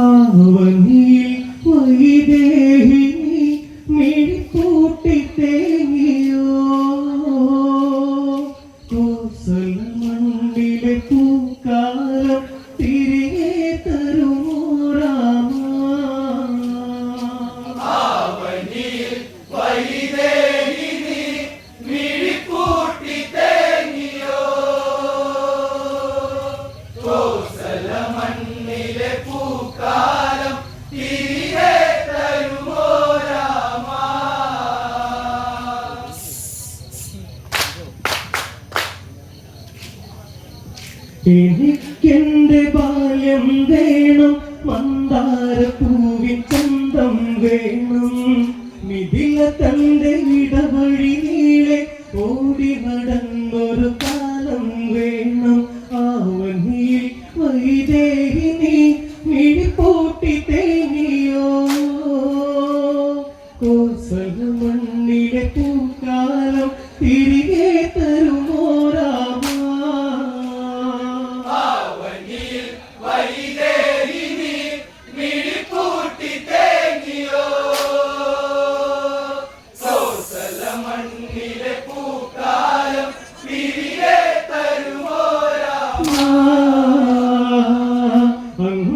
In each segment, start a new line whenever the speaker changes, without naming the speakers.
ആഹ്വനിയിൽ വൈദേഹി തന്റെ ഇടവഴി നീളെ ഓടി നടന്നൊരു കാലം വേണം. Um.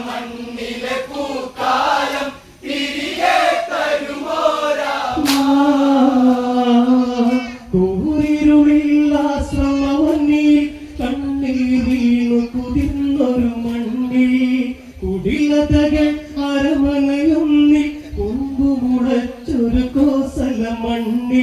മണ്ണിലെ പൂക്കാലം തിരികെ തരുമോരാമൂരിരുമില്ലാശ്രമവന്നിൽ കണ്ണീർ വീണു കുതിർന്നൊരു മണ്ണി കുടിലതകൾ കൊമ്പു കൊമ്പുമുളച്ചൊരു കോസല മണ്ണി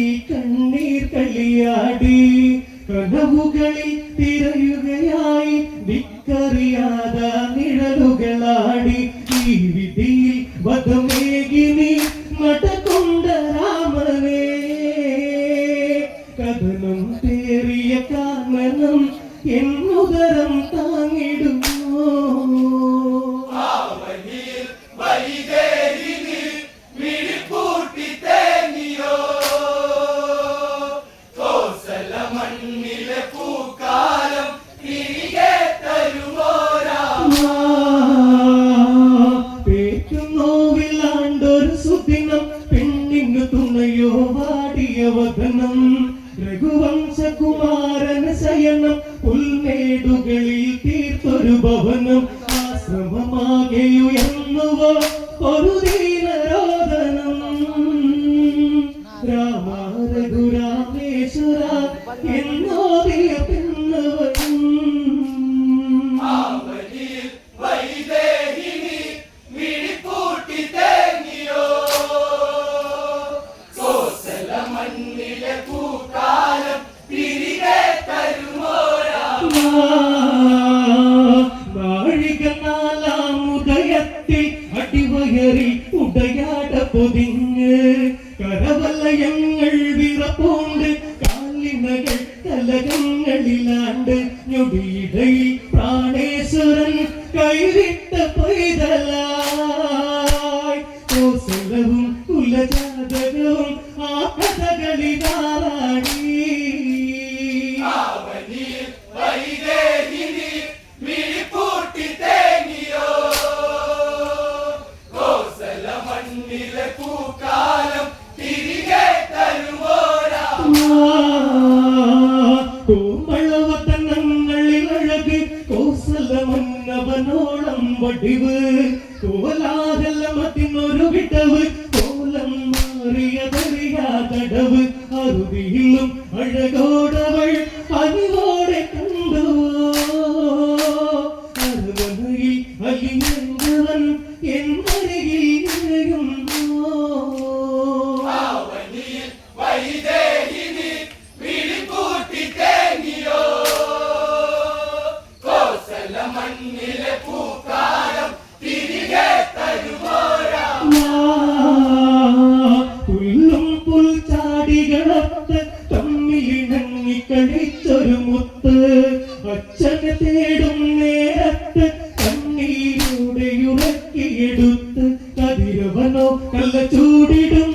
എന്നുതരം താങ്ങിടുമോ പ്രാണേശ്വരൻ കൈവിട്ട പൈതലായി കുലജാതകവും ആ കഥകളിതാറ വടിവ് കോലാകല്ലമത്തിനൊരു വിടവ്. കോലം മാറിയതറിയാതടവ് അറുതിയിലും അഴകോടവൾ പതിവോടെ കണ്ടു. പുല്ലും കണ്ണീരുടെ ഉറക്കിയെടുത്ത് കതിരവനോ കല്ല ചൂടിടും.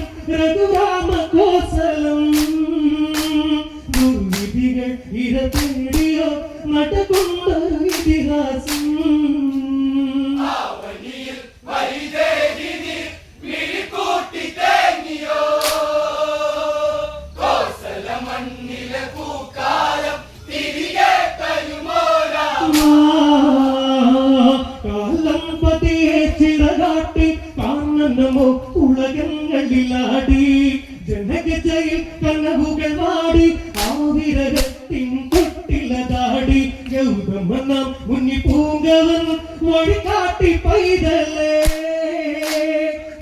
ஆடி ஆவிரகத்தின் கொட்டிலதாடி கௌதமனம் உன்னி பூங்கவன் மொழி காட்டி பைதலே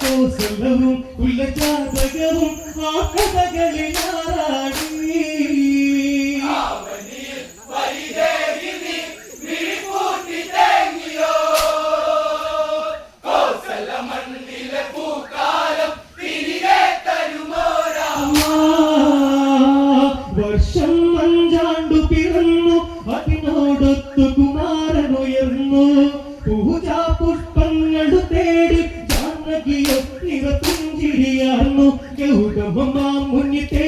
கோசலவும் உள்ள ஜாதகமும் ஆகதக ജാനകിയോ നിറപ്പുഞ്ചിരിയാർന്നു ഗൗതമ മുന്നി തേടിയോ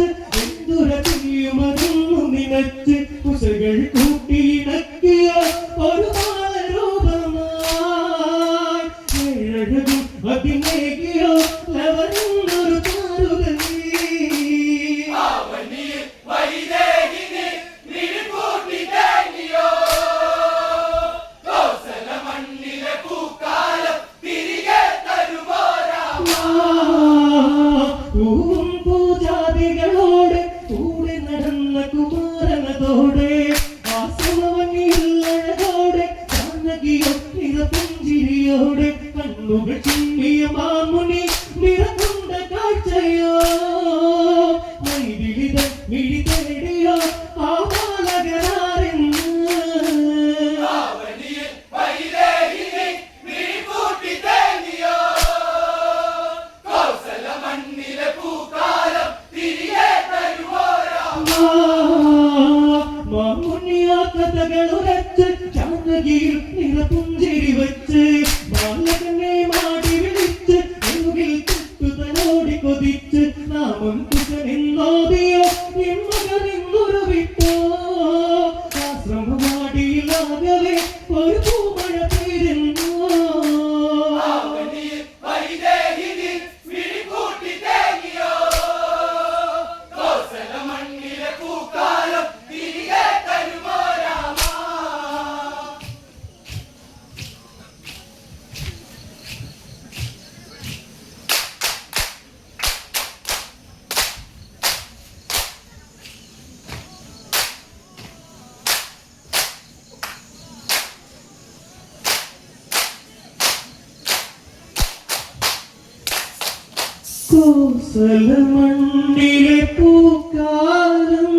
effective നിറപുഞ്ചിരിയോടെ കണ്ണുകൾ ചിമ്മിയ മാമുനി നിറകൊണ്ട കാഴ്ചയോ സോസലമണ്ണിലെ പൂക്കാലം